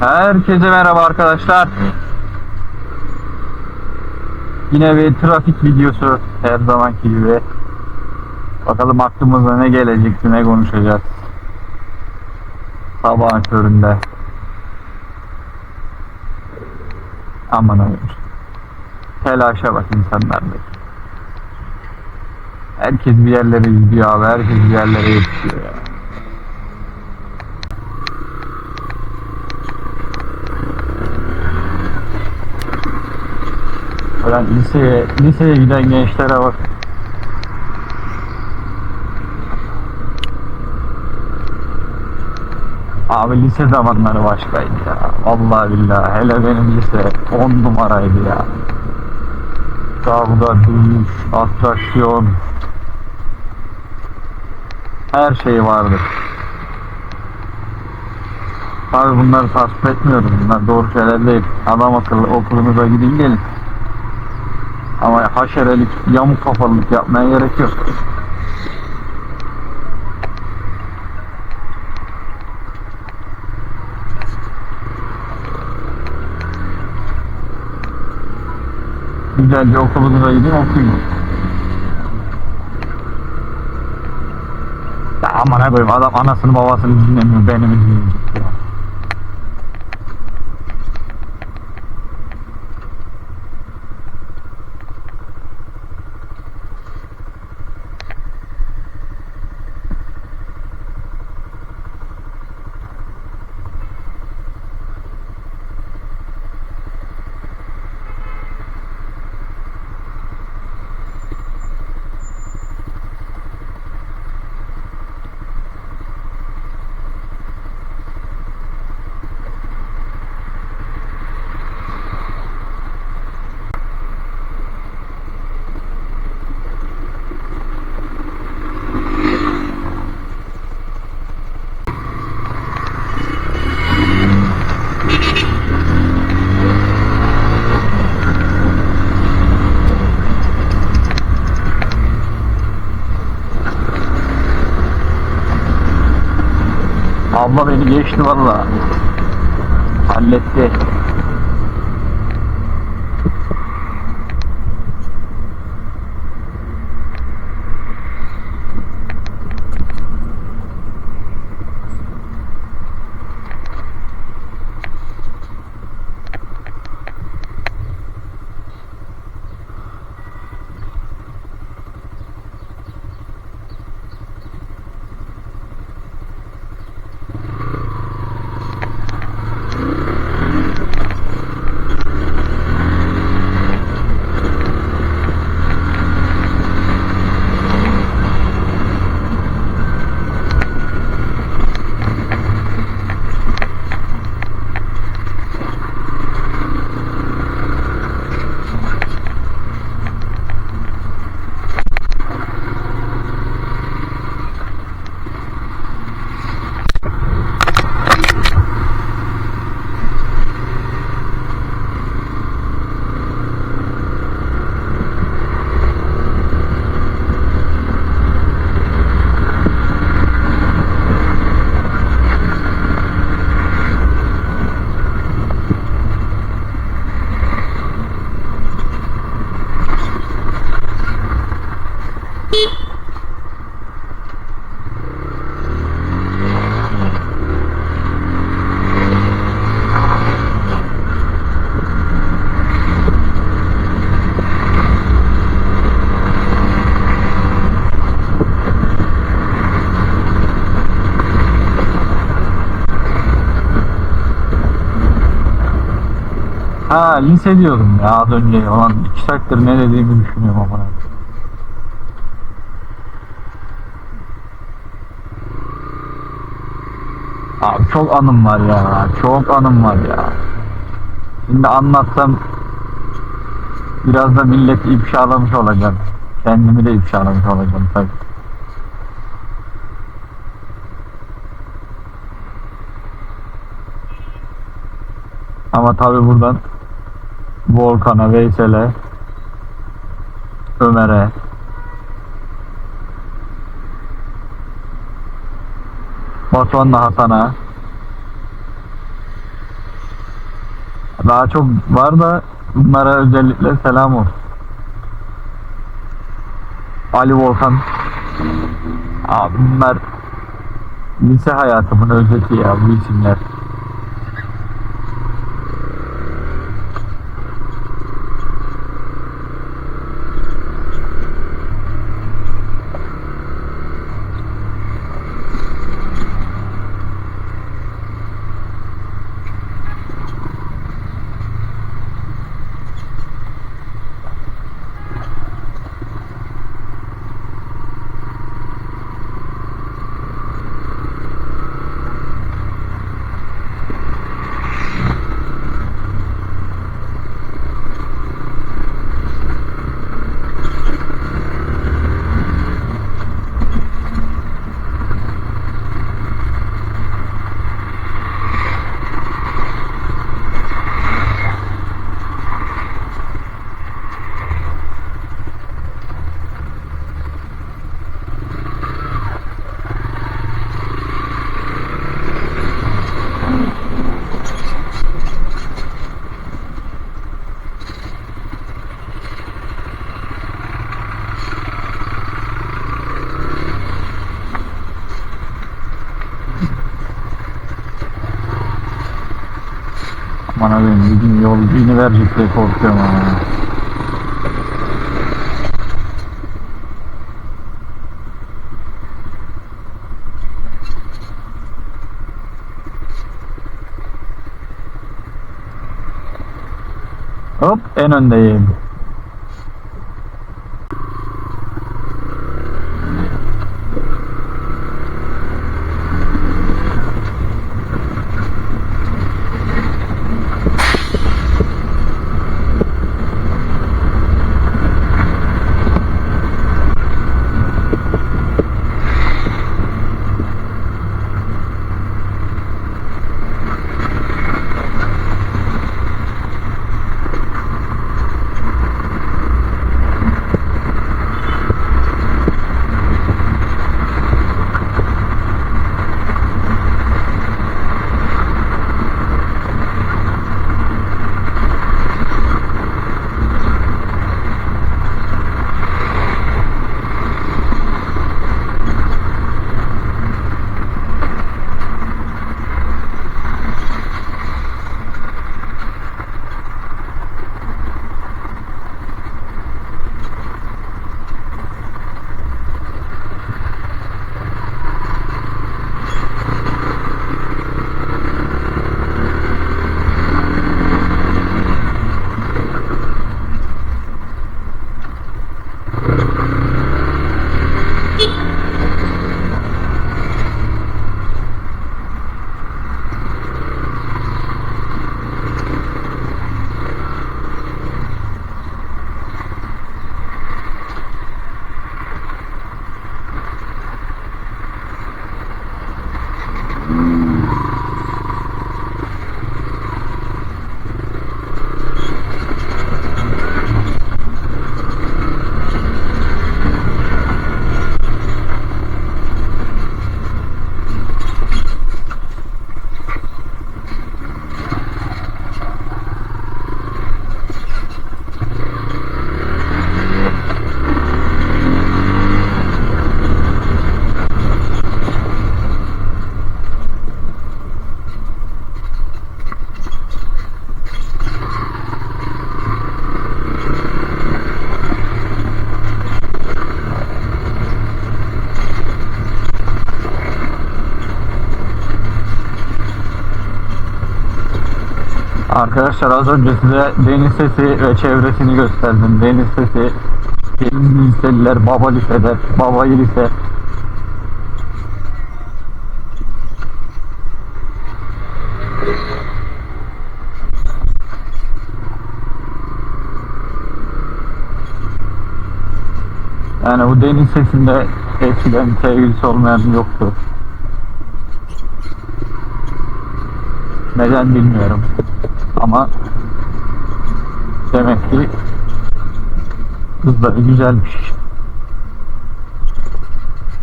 Herkese merhaba arkadaşlar. Yine bir trafik videosu her zamanki gibi. Bakalım aklımıza ne gelecek, ne konuşacağız. Sabahın köründe. Aman Allah'ım. Telaşa bak insanlardaki. Herkes bir yerlere gidiyor abi, herkes bir yerlere yetişiyor ya. Ulan liseye, liseye giden gençlere bak. Abi lise zamanları başkaydı ya. Vallahi billahi. Hele benim lise 10 numaraydı ya. Kavga, dövüş, atraksiyon. Her şey vardı. Abi bunları tasvip etmiyorum. Bunlar doğru şeyler değil. Adam akıllı okulunuza gidin gelin. Ama haşerelik, yamuk kafalılık yapmaya gerek yok. Güzelce okulunuza gidin okuyun. Ya aman koyayım adam anasını babasını dinlemiyor beni mi Abla beni geçti valla. Halletti. Diyordum ya az önce olan iki saattir ne dediğimi düşünüyorum ama. Abi çok anım var ya çok anım var ya. Şimdi anlatsam biraz da milleti ifşalamış olacağım. Kendimi de ifşalamış olacağım tabii. Ama tabi buradan Volkan'a, Veysel'e, Ömer'e, Batuhan'la Hasan'a, daha çok var da bunlara özellikle selam olsun. Ali Volkan. Abi bunlar lise hayatımın özeti ya bu isimler. Aman gün yol yine verecek diye korkuyorum ama. Hop en öndeyim. Arkadaşlar az önce size deniz sesi ve çevresini gösterdim. Deniz sesi, deniz liseliler, baba liseler, babayı lise. Yani bu deniz sesinde eskiden sevgilisi olmayan yoktu. Neden bilmiyorum. Ama demek ki kızları güzelmiş.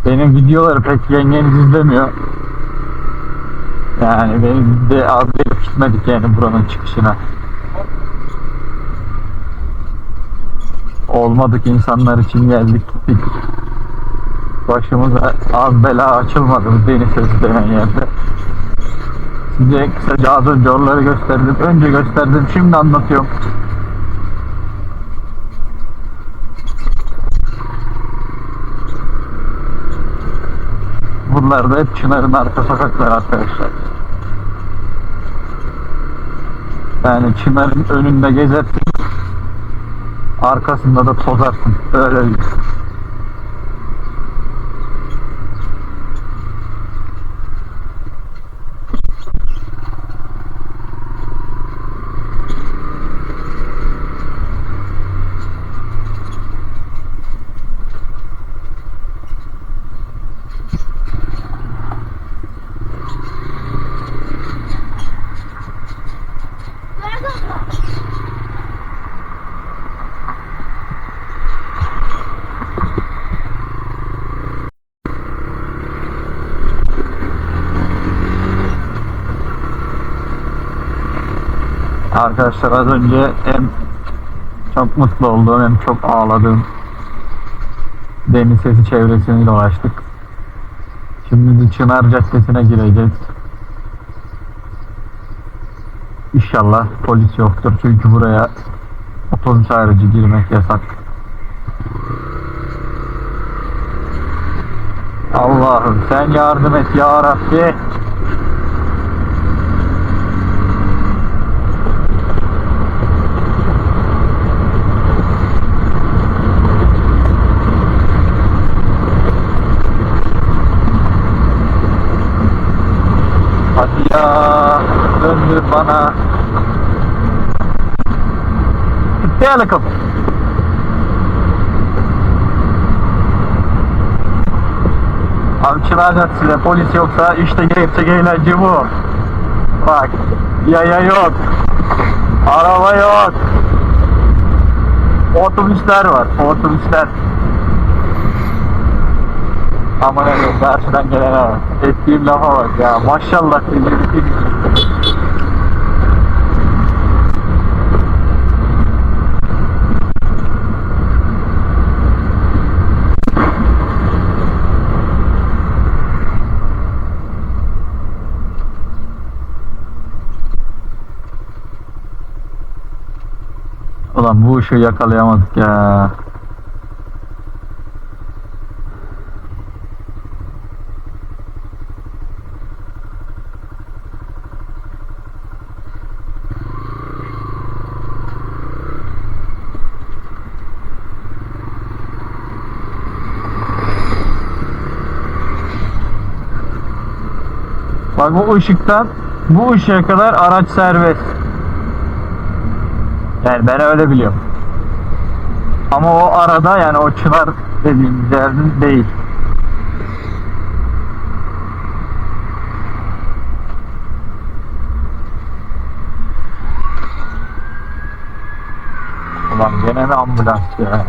Benim videoları pek yengeniz izlemiyor. Yani benim de az gitmedik yani buranın çıkışına. Olmadık insanlar için geldik gittik. Başımıza az bela açılmadı bu deniz sesi yerde. Size kısaca az önce oraları gösterdim. Önce gösterdim şimdi anlatıyorum. Bunlar da hep Çınar'ın arka sokakları arkadaşlar. Yani Çınar'ın önünde gezersin. Arkasında da tozarsın. Öyle bir. Arkadaşlar az önce hem çok mutlu olduğum hem çok ağladığım deniz sesi çevresini dolaştık. Şimdi Çınar Caddesi'ne gireceğiz. İnşallah polis yoktur çünkü buraya otobüs harici girmek yasak. Allah'ım sen yardım et ya Rabbi. Hadi ya döndür bana. Abi çırağı size polis yoksa işte gerçek eğlence bu. Bak yaya yok. Araba yok. Otobüsler var. Otobüsler. Aman Allah'ım karşıdan gelene bak. Ettiğim lafa bak ya. Maşallah Ulan bu ışığı yakalayamadık ya. Bak bu ışıktan bu ışığa kadar araç serbest. Yani ben öyle biliyorum. Ama o arada yani o çınar dediğimiz yerin değil. Ulan gene mi ambulans ya?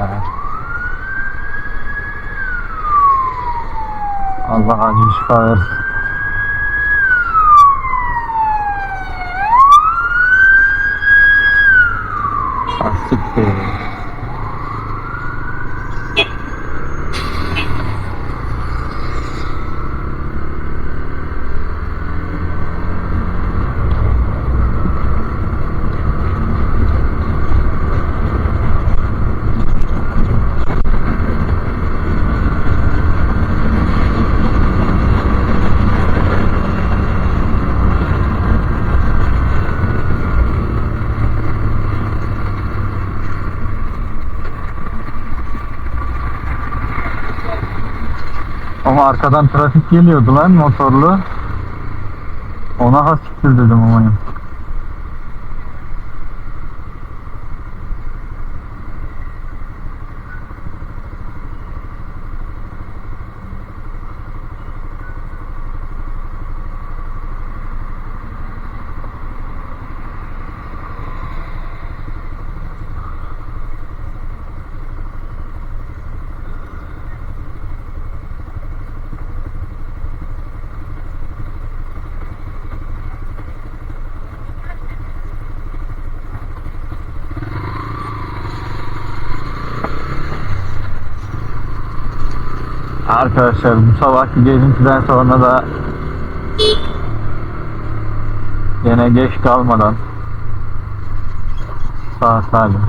Allah acil. Mm. Ama arkadan trafik geliyordu lan motorlu. Ona hasiktir dedim ama. Arkadaşlar bu sabahki gezintiden sonra da yine geç kalmadan sağ salim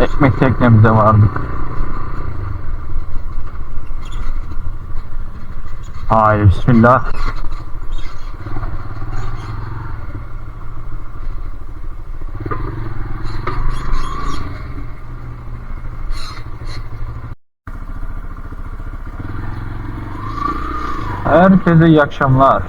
ekmek teknemize vardık. Haydi bismillah. Herkese iyi akşamlar.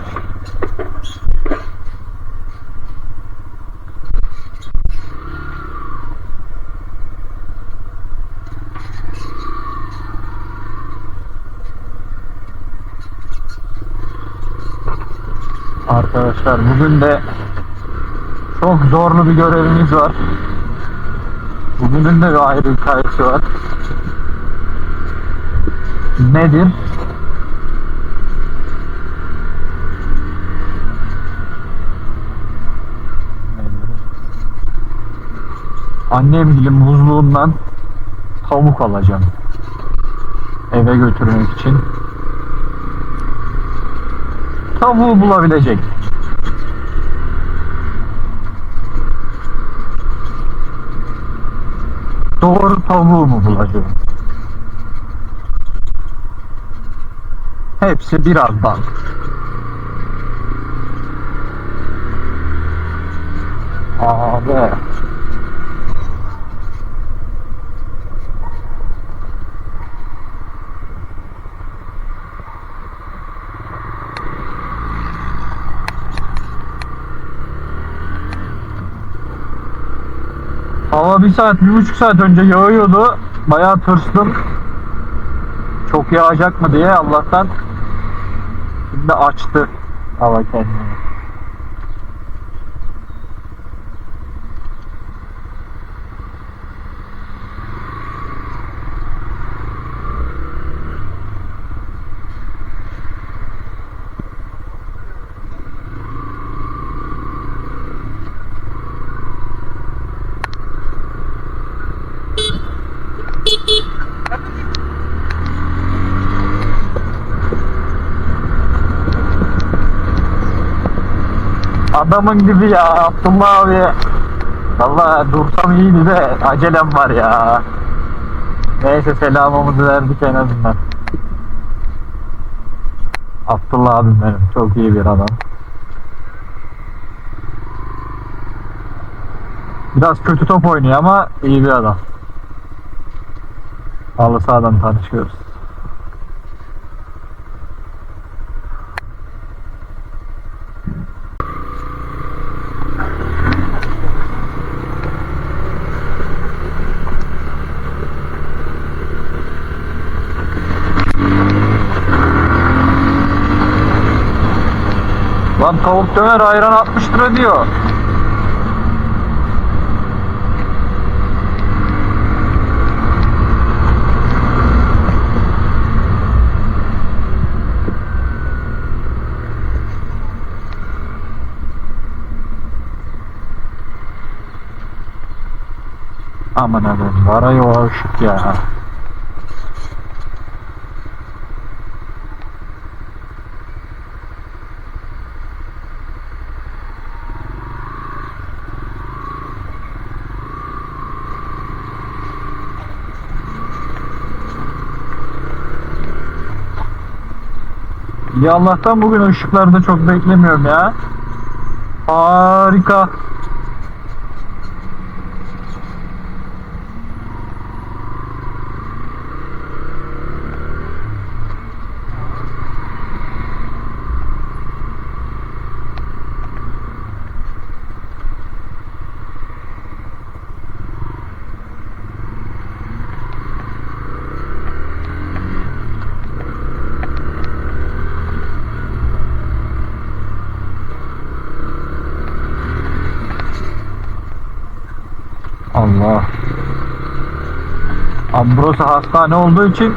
Arkadaşlar bugün de çok zorlu bir görevimiz var. Bugünün de bir ayrı hikayesi var. Nedir? Annem dilim buzluğundan tavuk alacağım. Eve götürmek için. Tavuğu bulabilecek. Doğru tavuğu mu bulacağım? Hepsi birazdan. Abi. Hava bir saat, bir buçuk saat önce yağıyordu. Bayağı tırstım. Çok yağacak mı diye Allah'tan şimdi açtı hava kendini. Adamın gibi ya Abdullah abi. Valla dursam iyiydi de acelem var ya. Neyse selamımızı verdik en azından. Abdullah abim benim çok iyi bir adam. Biraz kötü top oynuyor ama iyi bir adam. Halı sahadan tanışıyoruz. Lan döner ayran 60 lira diyor. Aman aman var ya o ışık ya. Ya Allah'tan bugün ışıklarda çok beklemiyorum ya. Harika. Allah. Abi burası hastane olduğu için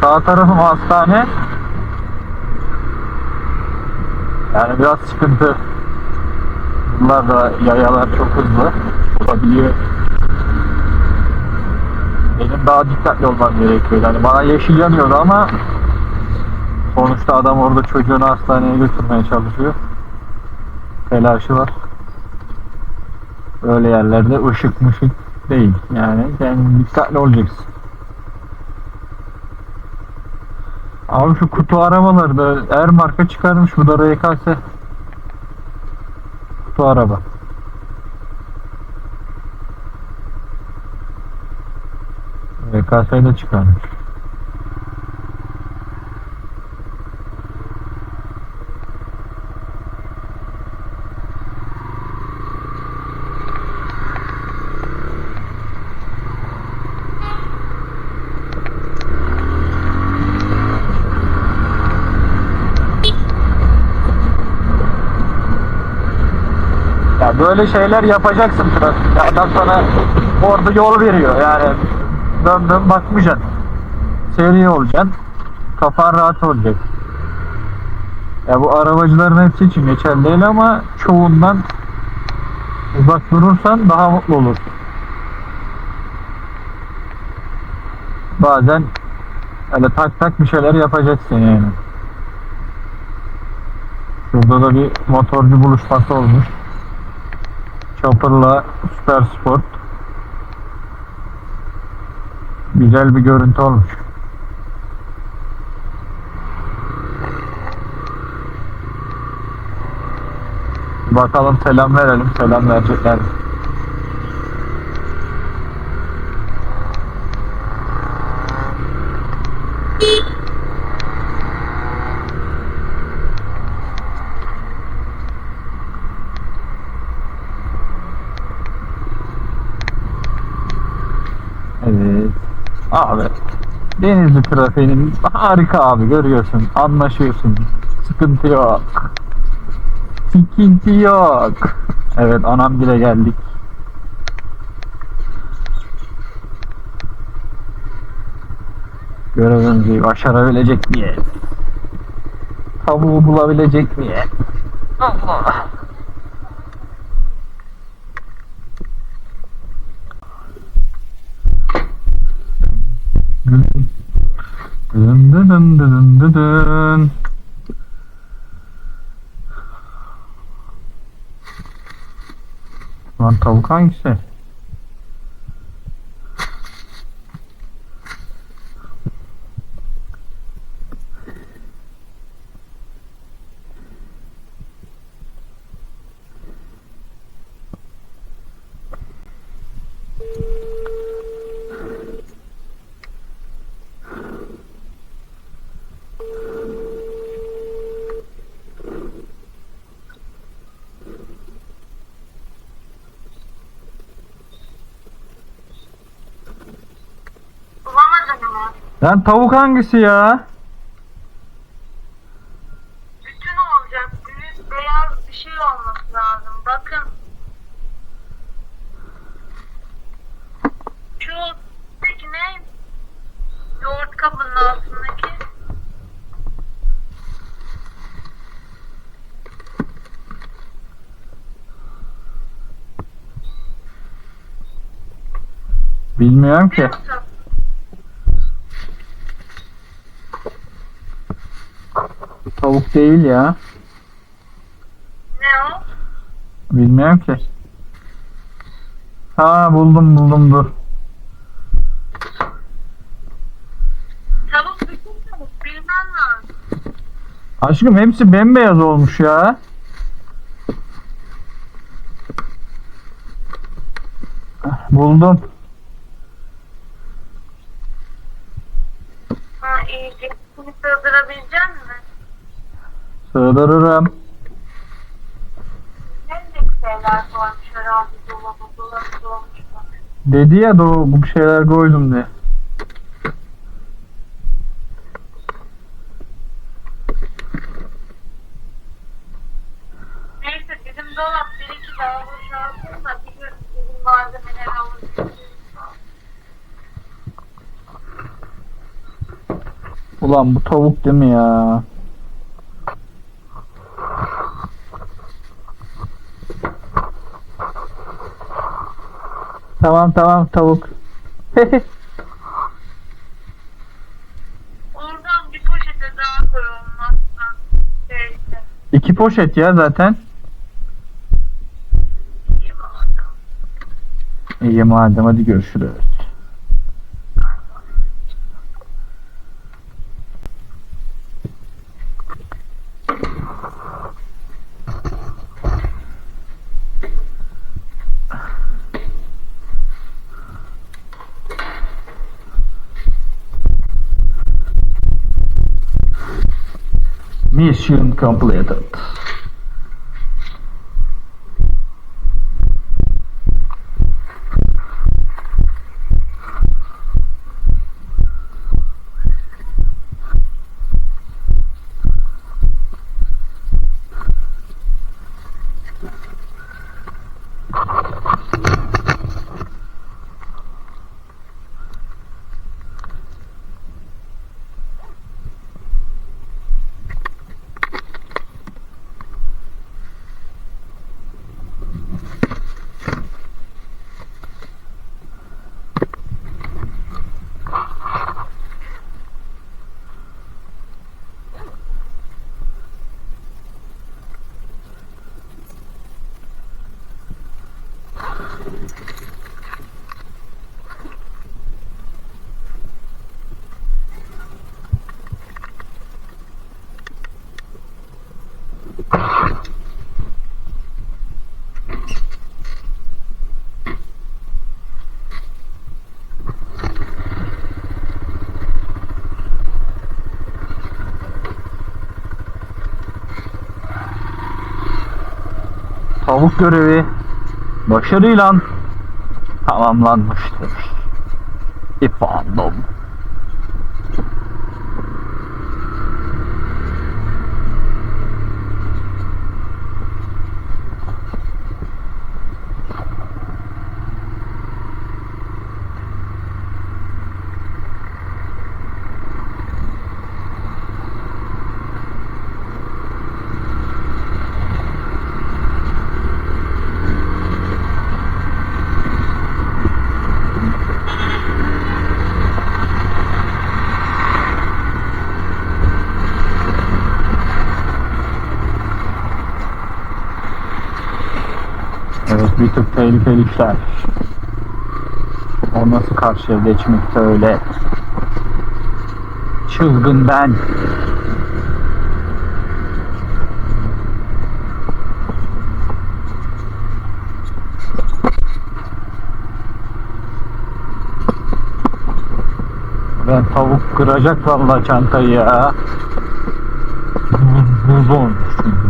sağ tarafım hastane. Yani biraz sıkıntı. Bunlar da yayalar çok hızlı olabiliyor. daha dikkatli olmam gerekiyor. Yani bana yeşil yanıyordu ama sonuçta adam orada çocuğunu hastaneye götürmeye çalışıyor. Telaşı var. Öyle yerlerde ışık mışık değil. Yani sen dikkatli olacaksın. Abi şu kutu arabalarda er marka çıkarmış bu da RKS. Kutu araba. RKS'yi de çıkarmış. Ya böyle şeyler yapacaksın trafikte. Adam sana orada yol veriyor yani. Dön dön bakmayacaksın. Seri olacaksın. Kafan rahat olacak. Ya bu arabacıların hepsi için geçerli değil ama çoğundan uzak durursan daha mutlu olursun. Bazen öyle tak tak bir şeyler yapacaksın yani. Şurada da bir motorcu buluşması olmuş. Chopper'la Super Sport. Güzel bir görüntü olmuş. Bakalım selam verelim. Selam verecekler. mi? Evet. Abi. Denizli trafiğinin harika abi görüyorsun. Anlaşıyorsun. Sıkıntı yok. Sıkıntı yok. Evet anam bile geldik. Görevimizi başarabilecek miyiz? Tavuğu bulabilecek miyiz? Allah. Dın dın dın dın. Lan tavuk hangisi? Bulamadın mı? Lan tavuk hangisi ya? Bütün olacak. Büyük beyaz bir şey olması lazım. Bakın. Şu peki ne? Yoğurt kabının altındaki. Bilmiyorum ki. Yoksa Değil ya. ne o? Bilmiyorum ki. Ha buldum buldum dur. Tavuk bütün tavuk. Bilmem lazım. Aşkım hepsi bembeyaz olmuş ya. Buldum. Ha iyi. Bunu sığdırabilecek misin? Bak. Dedi ya doğu bu şeyler koydum diye. Neyse bizim dolap bir iki daha boşalsın da bir gün bizim malzemeleri alır. Ulan bu tavuk değil mi ya? Tamam tamam tavuk. Oradan bir poşete daha koy olmazsa. İki poşet ya zaten. İyi madem hadi görüşürüz. Mission completed. Tavuk görevi başarıyla tamamlanmıştır. Efendim. Tık tehlikeli işler. O nasıl karşıya geçmekte öyle. Çılgın ben. Ben tavuk kıracak vallahi çantayı ya. Buz, buz olmuş çünkü.